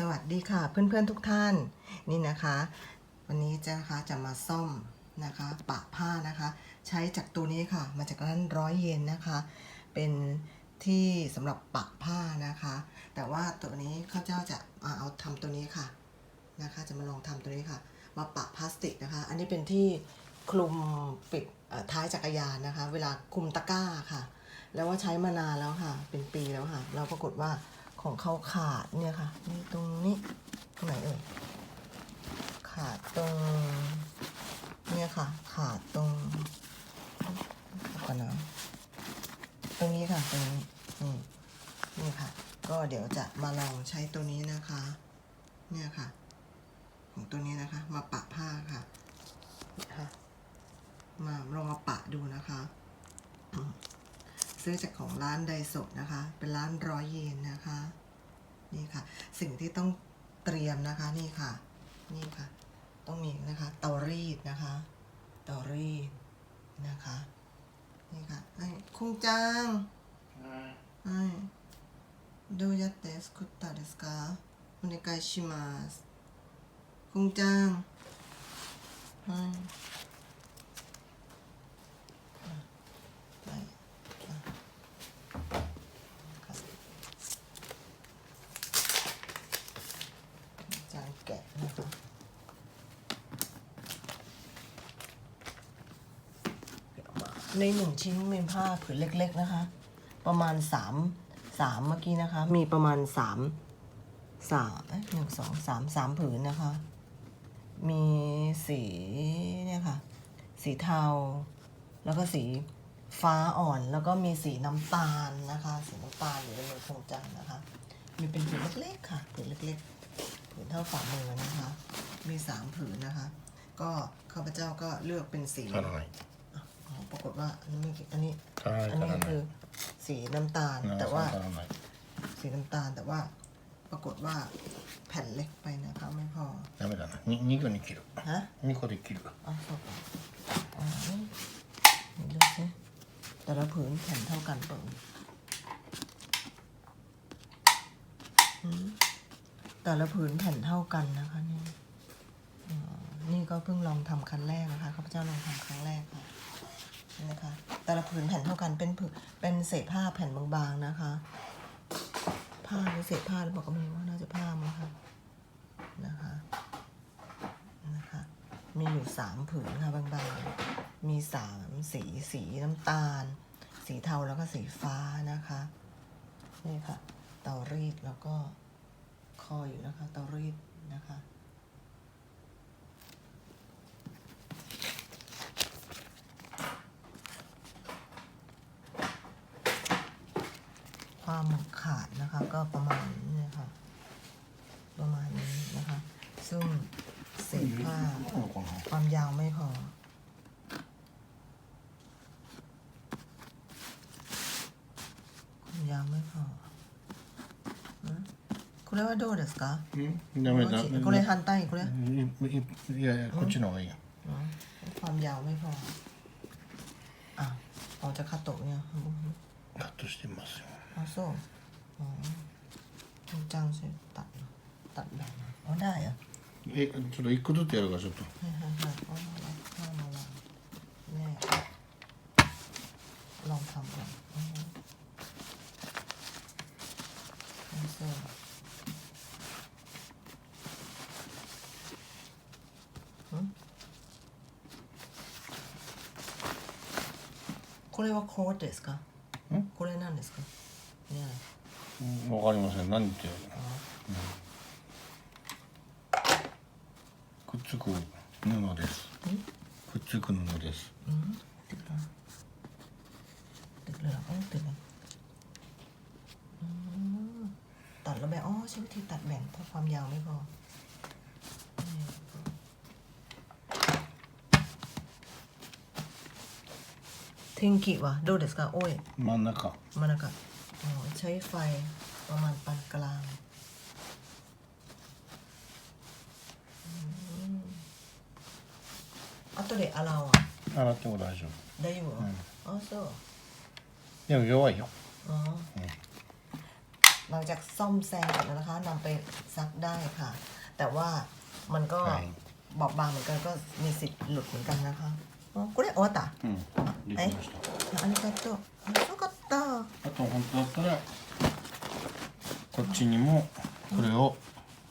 สวัสดีค่ะเพื่อนๆทุกท่านนี่นะคะ วันนี้จะนะคะจะมาซ่อมนะคะปะผ้านะคะ ใช้จากตัวนี้ค่ะ มาจากร้านร้อยเยนนะคะ เป็นที่สำหรับปะผ้านะคะ แต่ว่าตัวนี้ข้าเจ้าจะมาเอาทำตัวนี้ค่ะนะคะ จะมาลองทำตัวนี้ค่ะ มาปะพลาสติกนะคะ อันนี้เป็นที่คลุมปิดท้ายจักรยานนะคะ เวลาคลุมตะกร้าค่ะ แล้วว่าใช้มานานแล้วค่ะ เป็นปีแล้วค่ะ เราปรากฏว่า ของเขาขาดเนี่ยค่ะนี่ตรงนี้ตรงไหนเอ่ยขาดตรงเนี่ยค่ะ ขาดตรงก่อนนะตรงนี้ค่ะตรงนี้นี่นี่ค่ะ ก็เดี๋ยวจะมาลองใช้ตัวนี้นะคะ เนี่ยค่ะ ของตัวนี้นะคะ มาปะผ้าค่ะนะคะมาลองมาปะดูนะคะ ซื้อจากของร้านไดโซะนะคะ เป็นร้านร้อยเยนนะคะ นี่ค่ะ สิ่งที่ต้องเตรียมนะคะ นี่ค่ะ นี่ค่ะ ต้องมีนะคะเตารีดนะคะเตารีดนะคะ นี่ค่ะไอ้คุงจังไอ้どうやって作ったですかお願いしますคุงจังはいはい ในหนึ่งชิ้นมีผ้าผืนเล็ก ๆนะคะ ประมาณสามสามเมื่อกี้นะคะ มีประมาณสามสามหนึ่งสองสามสามผืนนะคะ มีสีเนี่ยค่ะ สีเทา แล้วก็สีฟ้าอ่อนแล้วก็มีสีน้ำตาลนะคะ สีน้ำตาลอยู่ในมือคงจังนะคะ มีเป็นผืนเล็กๆค่ะผืนเล็กๆผืนเท่าฝ่ามือนะคะ มีสามผืนนะคะ ก็ข้าพเจ้าก็เลือกเป็นสี เท่าหร่ ปรากฏว่าอันนี้ไม่อันนี้ 足らない อัน 足 นี้ らな คื い อสีน้ำตาล 長 แต่ さ ว่า 足らない สีน้ำตาลแต่ว่า ปรากฏว่าแผ่นเล็กไปนะคะไม่พอ ダメだなに2個に切る ฮะ 2個で切る อ๋อสอบอ๋อนี่ดูสิแต่ละผืนแผ่นเท่ากันเปล่าหืมแต่ละผืนแผ่นเท่ากันนะคะเนี่ยอ๋อนี่ก็เพิ่งลองทำครั้งแรกนะคะข้าพเจ้าลองทำครั้งแรกค่ะ นะคะ แต่ละผืนแผ่นเท่ากันเป็นผืนเป็นเศษผ้าแผ่นบางๆนะคะ ผ้าหรือเศษผ้าหรือเปล่าก็ไม่รู้ว่าน่าจะผ้ามั้งคะนะคะนะคะ มีอยู่สามผืนค่ะบางๆ มีสามสีสีน้ำตาล สีเทาแล้วก็สีฟ้านะคะนี่ค่ะเตารีดแล้วก็คออยู่นะคะเตารีดนะคะ ความขาดนะคะก็ประมาณนี้นะคะ ประมาณนี้นะคะ ซึ่งเศษผ้า このこの ความยาวไม่พอ ความยาวไม่พอฮะこれはどうですかうんダメだこれ反対これいいいやいやこっちの方がいいよ อ๋อความยาวไม่พอ อ่ะออกจากคาโตะเนี่ย カットしてますよ อ๋อโ うん。だだおだよえちょっと一個ずつやるかちょっとねうん。うん。これはこうですかこれなん。ですかうんわかりません何言ってるあくっつく布ですくっつく布です อืมติดเหรอติดเหลืองเออติดเหลืองอืมตัดแล้วแบ่งอ๋อใช้วิธีตัดแบ่งเพราะความยาวไม่พอนี่เทงกิวะดูเดสกาโอ้ย 真ん中 มันอะกะอ๋อใช้ไฟ ประมาณปานกลางอืมあとで洗おう洗っても大丈夫大丈夫、うんあそうでも弱いよあうん หลังจากซ่อมแซมเสร็จแล้วนะคะนำไปซักได้ค่ะ แต่ว่ามันก็ はい บอบบางเหมือนกันก็มีสิทธิ์หลุดเหมือนกันนะคะอ๋อこれ終わったうんできましたありがとうあよかったあと本当だったら こっちにもこれを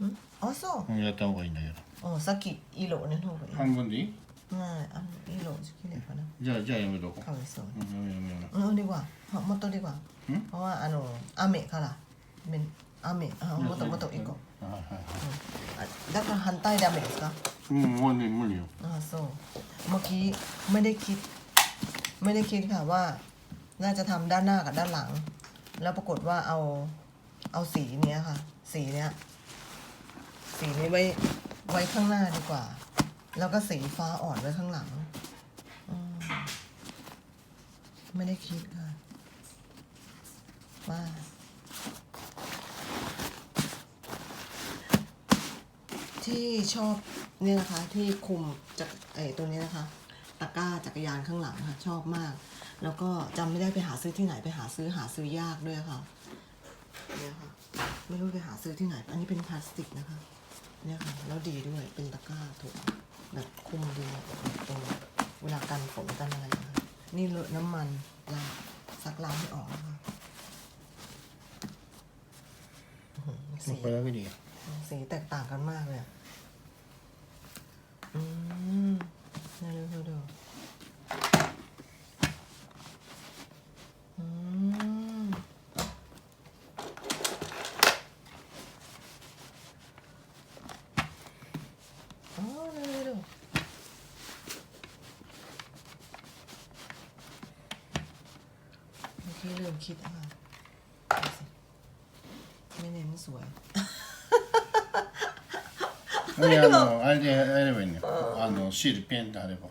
んあそう入れた方がいいんだけうんさっき色の方がいいど半分でいいはいあの色好きだからじゃあじゃあやめとこかわいそうううんやめやめやอืมดีกว่าもっとดีกว่า めん เพราะว่าあの雨からเป็น雨あもっともっと一個はいはいはいあだから反対ダメですかうんもうね無理よあそうเมื่อกี้ไม่ได้คิด ไม่ได้คิดค่ะว่า น่าจะทำด้านหน้ากับด้านหลัง แล้วปรากฏว่าเอา เอาสีเนี้ยค่ะ สีเนี้ย สีนี้ไว้ไว้ข้างหน้าดีกว่า แล้วก็สีฟ้าอ่อนไว้ข้างหลังอืมไม่ได้คิดค่ะว่าที่ชอบเนี่ยนะคะ ที่คุมจากไอ้ตัวนี้นะคะ ตะกร้าจักรยานข้างหลังค่ะ ชอบมาก แล้วก็จำไม่ได้ไปหาซื้อที่ไหนไปหาซื้อหาซื้อยากด้วยค่ะ นี่ยค่ะ ไม่รู้ไปหาซื้อที่ไหน อันนี้เป็นพลาสติกนะคะ เนี่ยค่ะ แล้วดีด้วย เป็นตะกร้าถูกแบบคุมดีตรงเวลากันฝนกันอะไรนะคะนี่เลอะน้ำมันล้างซักล้างไม่ออกนะคะสีมันคนละวิธีสีแตกต่างกันมากเลยอืมน่ารู้ดู คิดอ่ะดูสิไม่เน้นสวย いやあのあれでやればいいんだよあのシールペンって貼れば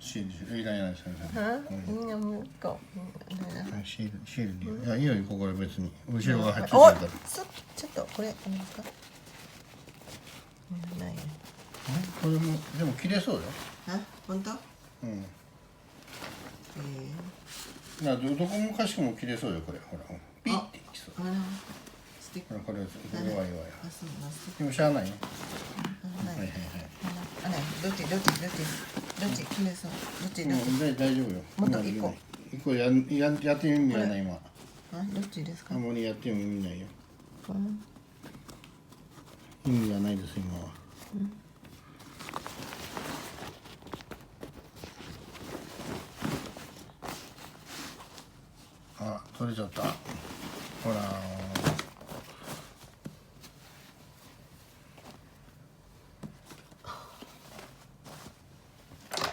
シールいらないですよね ฮะนี่ยังไม่กรอบอะไรนะ シールシールでいいいやいいよここれ別に後ろが入ってるおいからちょちょっとこれいいですかうんないねえこれもでも切れそうよあ本当うんえ などどこもかしこも切れそうよこれ。ほらピッてきそう。ほらこれこれ弱い弱いあそうなスティッでもしゃあないよクあないはいはい。はいどっちどっちどっちどっち切れそう？どっちどっち？もう大大丈夫よ。もっと一個一個やんややってみる意味はない今あどっちですか？あんまりやっても意味ないよ。うん意味がないです今は。あ取れちゃった。ほら。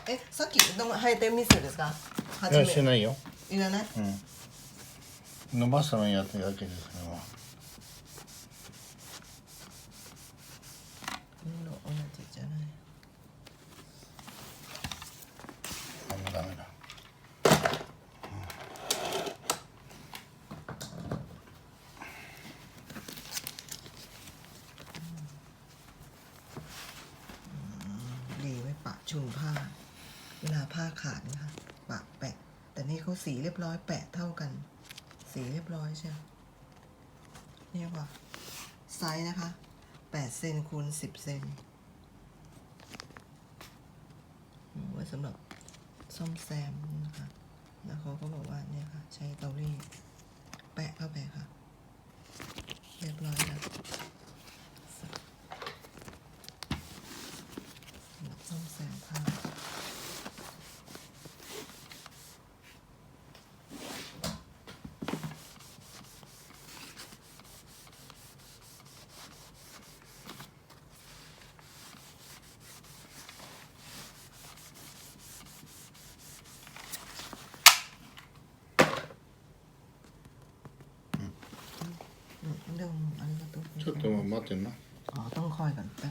えさっきうどん生えてみせですか？初いやしてめないよ。いらない？うん。伸ばすためにやってるだけです นี่เขาสีเรียบร้อยแปะเท่ากัน สีเรียบร้อยใช่ไหมนี่ค่ะไซส์นะคะแปดเซนคูณสิบเซนไว้สำหรับซ่อมแซมนะคะ แล้วเขาก็บอกว่าเนี่ยค่ะ ใช้เตารีดแปะเข้าไปค่ะ เรียบร้อยแล้ว でも待ってんな。頭乾いたんだ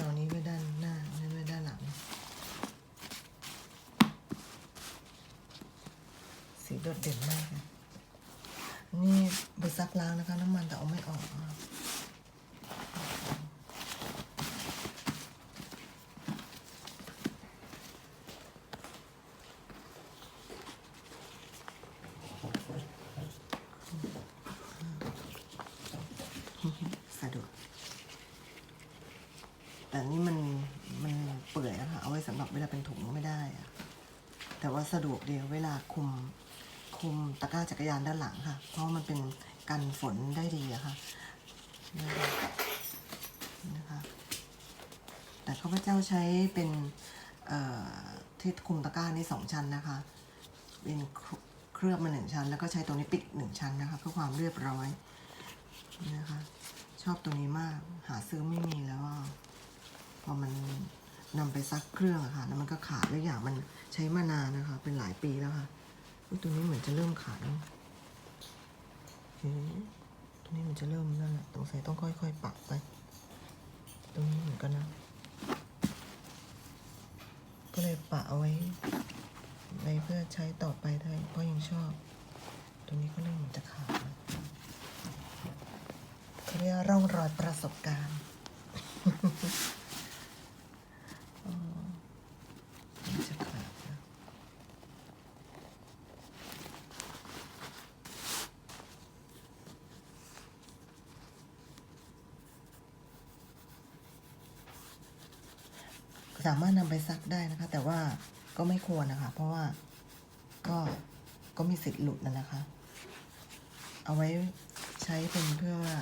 จะเอานี้ไว้ด้านหน้านี่ไว้ด้านหลัง สีโดดเด่นมากนะนี่ไปซักล้างนะคะ น้ำมันแต่เอาไม่ออกอะ สะดวกแต่นี่มันมันเปื่อยอะค่ะเอาไว้สำหรับเวลาเป็นถุงไม่ได้อะแต่ว่าสะดวกดีเวลาคุมคุมตะกร้าจักรยานด้านหลังค่ะ เพ ราะมันเป็นกันฝนได้ดีอะค่ะนะคะแต่ข้าพเจ้าใช้เป็นที่คุมตะกร้านี่สองชั้นนะคะ เป็นเคลือบมาหนึ่งชั้น แล้วก็ใช้ตัวนี้ปิดหนึ่งชั้นนะคะเพื่อความเรียบร้อยนะคะชอบตัวนี้มากหาซื้อไม่มีแล้วพอมันนำไปซักเครื่องอะค่ะแล้วมันก็ขาดแล้วอย่างมันใช้มานานนะคะ เป็นหลายปีแล้วค่ะตัวนี้เหมือนจะเริ่มขาดแล้ว เฮ้ตัวนี้มันจะเริ่มนั่นแหละตรงใส่ต้องค่อยๆปักไป ตรงนี้เหมือนกันนะ ก็เลยปะเอาไว้ไว้เพื่อใช้ต่อไปได้ เพราะยังชอบ ตรงนี้ก็เริ่มเหมือนจะขาดเขาเรียกร่องรอยประสบการณ์ อ๋อมันจะขาดนะสามารถนำ ได้นะคะ แต่ว่าก็ไม่ควรนะคะ เพราะว่าก็ก็มีสิทธิ์หลุดนะนะคะ เอาไว้ใช้เป็นเพื่อว่า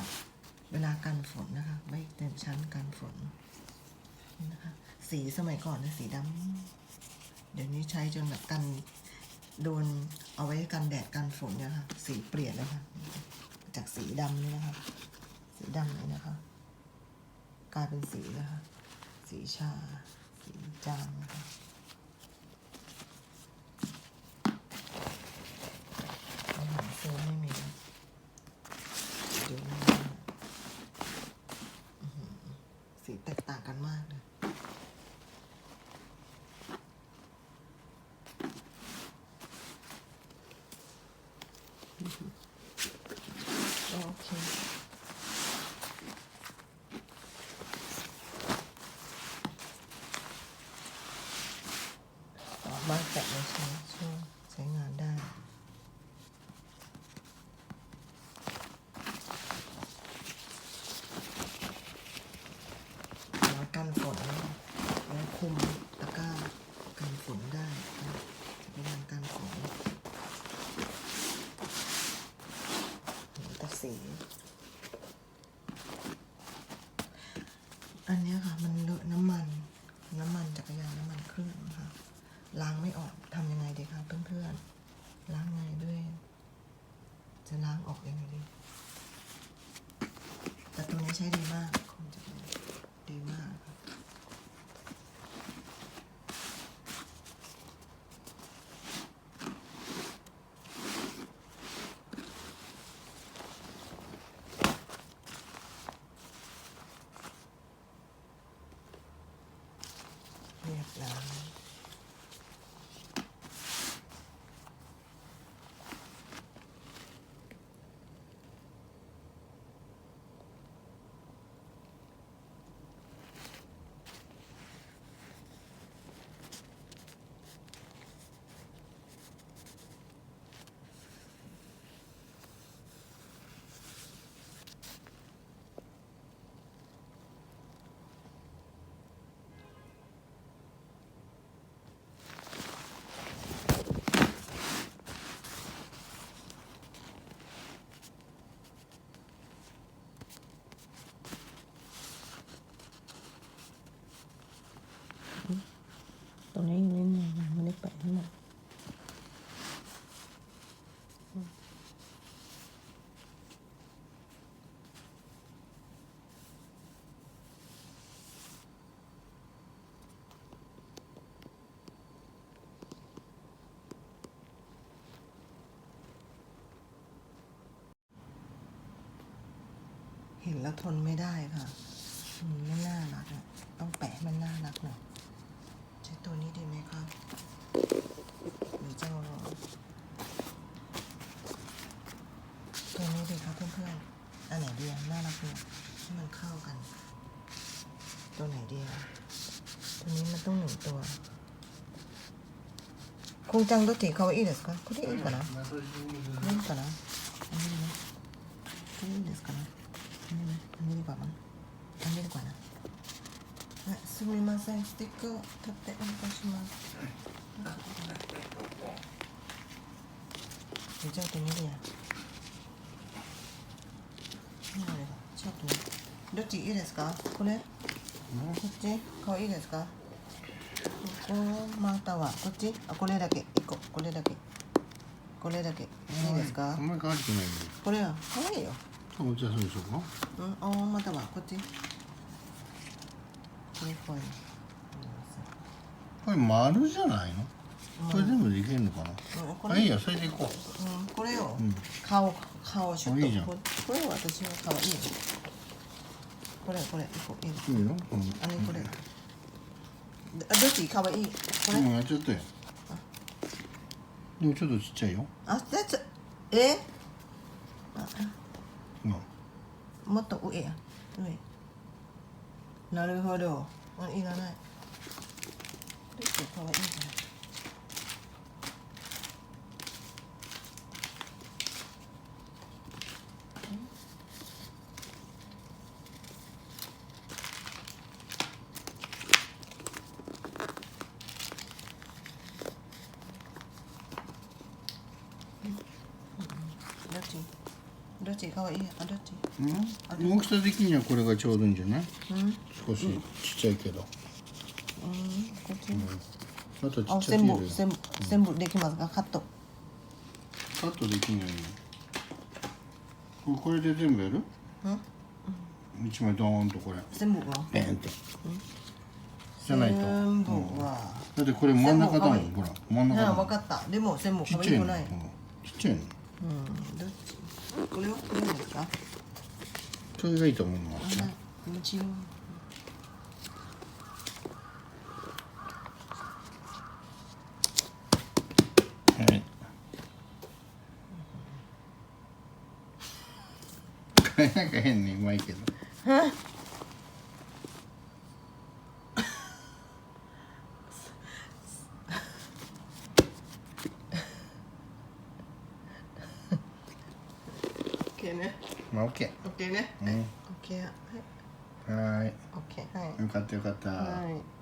เวลากันฝนนะคะ ไม่เต็มชั้นกันฝนนะคะ สีสมัยก่อนเนี่ยสีดำเดี๋ยวนี้ใช้จนแบบกันโดนเอาไว้กันแดดกันฝนเนี่ยค่ะสีเปลี่ยนเลยค่ะ จากสีดำนี่นะคะ สีดำนี่นะคะ กลายเป็นสีแล้วค่ะสีชา สีจางนะคะอาหารซื้อไม่มี ดูหน้าอื้อหือสีแตกต่างกันมากเลย โอเค สามารถแตะในใช้ช่วงใช้งานได้ แล้วกันฝนแล้วคุมตะกร้ากันฝนได้นะจะเป็นการกันฝนเห็นแต่สีันเนี้ยค่ะ มัน น้ำมันจักรยานน้ำมันเครื่องนะคะล้างไม่ออกทำยังไงดีคะเพื่อนๆล้างไงด้วย จะล้างออกยังไงดี แต่ตัวนี้ใช้ดีมากคงจะดีมากค่ะเรียบร้อย ต รงนี้นิดนึงยังไม่ได้แปะให้หมดเห็นแล้วทนไม่ได้ค่ะไม่น่ารักอะต้องแปะให้มันน่ารักหน่อย ตัวนี้ดีไหมคะหรือจะเอาตัวนี้ดีครับเพื่อนๆอันไหนดีอะน่ารักเนี่ยให้มันเข้ากัน ตัวไหนดีอะตัวนี้มันต้องหนึ่งตัวคงจังどっちかわいいですかこれいいかなこれいいかな みませんスティックを取って。お願いしますちょっと見るやんちょっとどっちいいですかこれこっち顔いいですかここまたはこっちあこれだけ一個これだけこれだけいいですかあんまり可愛くないこれは可愛いよお茶するでしょうかうんあまたはこっちこれ丸じゃないの？うん。これ全部でいけるのかな？うんこれ。あいいよそれでいこう。んこれをうん。顔顔シュッと。あいいじゃん。ここれは私は可愛いよ。これこれいいですういいようんあれこれ。あどっち？可愛い？これ、もうやっちゃったよでもちょっとちっちゃいよ。あじゃつ。え？あ。うんもっと上や。上なるほど。あいらない。どっち可愛いじゃないどっちどっち可愛い？あどっち？うん？大きさ的にはこれがちょうどいいんじゃない？うん？少しちっちゃいけど。うんこっち、あとちあっちゃい全部全部全部できますか？カット。カットできないよこれで全部やる？うん。一枚ドーンとこれ。全部は？ペンって。じゃないと。全部は、だってこれ真ん中だもんほら。真ん中だもんあ分かった。でも全部可愛くない。うんちっちゃいの。うんどっち？これはこれですか？それがいいと思うのあな一応はい。こ れなんか変にうまいけど ッケーはいはーいオッケーはいよかったよかった、はい